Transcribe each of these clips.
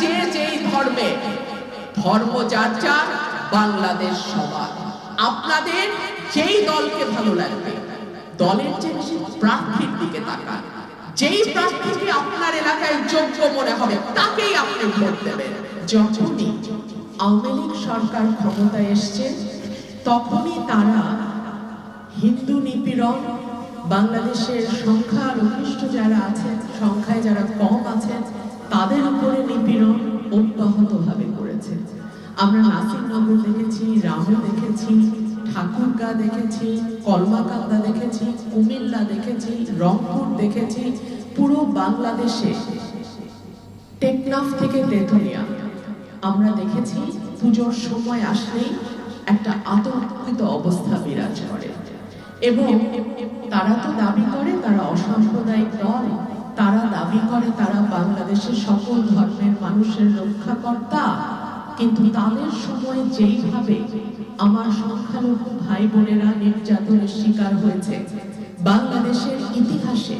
যে যেই ধর্মে, ধর্ম যার যার, বাংলাদেশ সবার। আপনাদের যেই দলকে ভালো লাগবে, দলের যে প্রার্থীর দিকে যেই প্রার্থীকে আপনার এলাকায় যোগ্য মনে হবে, তাকেই আপনি ভোট দেবেন। যখনই আওয়ামী লীগ সরকার ক্ষমতায় এসছে, তখনই তারা হিন্দু নিপীড়ন, বাংলাদেশের সংখ্যা লঘিষ্ঠ যারা আছেন, সংখ্যায় যারা কম আছেন তাদের উপরে নিপীড়ন অব্যাহতভাবে করেছে আমরা নাসিরনগর দেখেছি, রামু দেখেছি, ঠাকুরগা দেখেছি কলমাকান্দা দেখেছি, কুমিল্লা দেখেছি, রংপুর দেখেছি, পুরো বাংলাদেশে টেকনাফ থেকে তেতুলিয়া। আমরা দেখেছি পুজোর সময় আসলেই একটা আতঙ্কিত অবস্থা বিরাজ করে। এবং তারা তো দাবি করে, তারা অসাম্প্রদায়িক দল। তারা দাবি করে, তারা বাংলাদেশের সকল ধর্মের মানুষের রক্ষাকর্তা। কিন্তু তাদের সময় যেইভাবে আমার সংখ্যালঘু ভাই বোনেরা নির্যাতনের শিকার হয়েছে, বাংলাদেশের ইতিহাসে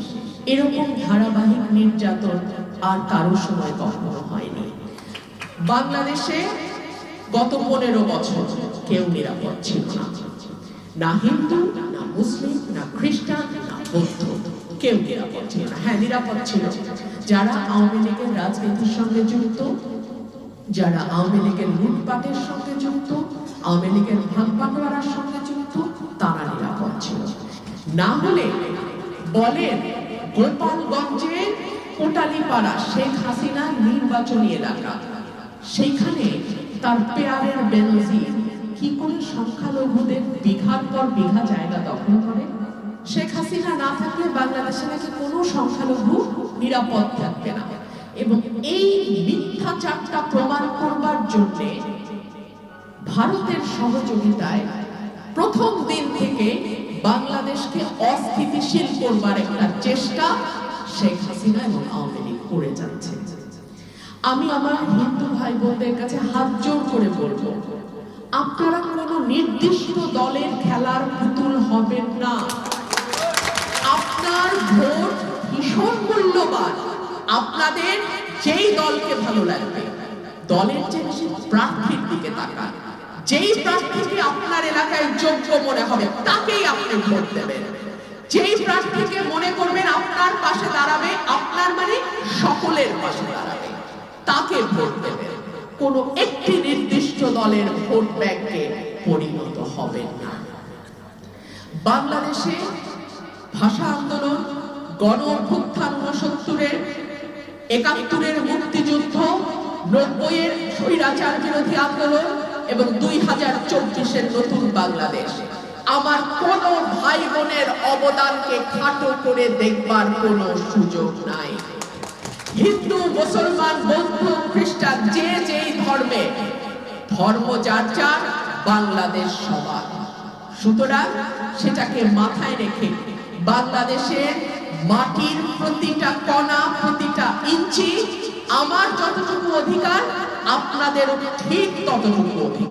এরকম ধারাবাহিক নির্যাতন আর কারও সময় কখনো হয়নি। বাংলাদেশে গত পনেরো বছর কেউ নিরাপদ ছিল না। না হিন্দু, না মুসলিম, না খ্রিস্টান, না বৌদ্ধ। কেউ হ্যাঁ নিরাপদ ছিল। যারা আওয়ামী লীগের রাজনীতির সঙ্গে যুক্ত, যারা আওয়ামী লীগের লুটপাটের সঙ্গে যুক্ত, আওয়ামী লীগের ভাগ সঙ্গে যুক্ত, তারা নিরাপদ ছিল। না হলে বলেন গোপালগঞ্জের কোটালীপাড়া শেখ হাসিনা নির্বাচনী এলাকা। সেইখানে তার পেয়ারের বেনজির কি করে সংখ্যালঘুদের বিঘার পর বিঘা জায়গা দখল করে? শেখ হাসিনা না থাকলে বাংলাদেশে নাকি কোনো সংখ্যালঘু নিরাপদ থাকবে না। এবং এই মিথ্যাচারটা প্রমাণ করবার জন্যে ভারতের সহযোগিতায় প্রথম দিন থেকে বাংলাদেশকে অস্থিতিশীল করবার একটা চেষ্টা শেখ হাসিনা এবং আওয়ামী লীগ করে যাচ্ছে। আমি আমার হিন্দু ভাই বোনদের কাছে হাত জোর করে বলব, আপনারা কোনো নির্দিষ্ট দলের খেলার পুতুল হবেন না। ভোট ভীষণ মূল্যবান। আপনাদের যেই দলকে ভালো লাগবে, দলের যে প্রার্থীর দিকে তাকান। যেই প্রার্থীকে আপনার এলাকায় যোগ্য মনে হবে, তাকেই আপনি ভোট দেবেন। যেই প্রার্থীকে মনে করবেন আপনার পাশে দাঁড়াবে, আপনার মানে সকলের পাশে দাঁড়াবে, তাকে ভোট দেবেন। কোনো একটি নির্দিষ্ট দলের ভোট ব্যাংকে পরিণত হবেন না। বাংলাদেশে ভাষা আন্দোলন, গণ অভ্যুত্থান উনসত্তরের একাত্তরের মুক্তিযুদ্ধ, নব্বইয়ের স্বৈরাচার বিরোধী আন্দোলন এবং দুই হাজার চব্বিশের নতুন বাংলাদেশ। আমার কোন ভাই বোনের অবদানকে খাটো করে দেখবার কোনো সুযোগ নাই। হিন্দু, মুসলমান, বৌদ্ধ, খ্রিস্টান, যে যেই ধর্মে, ধর্ম যার যার, বাংলাদেশ সবার। সুতরাং সেটাকে মাথায় রেখে বাংলাদেশের মাটির প্রতিটা কণা প্রতিটা ইঞ্চি আমার যতটুকু অধিকার আপনাদেরও ঠিক ততটুকু অধিকার।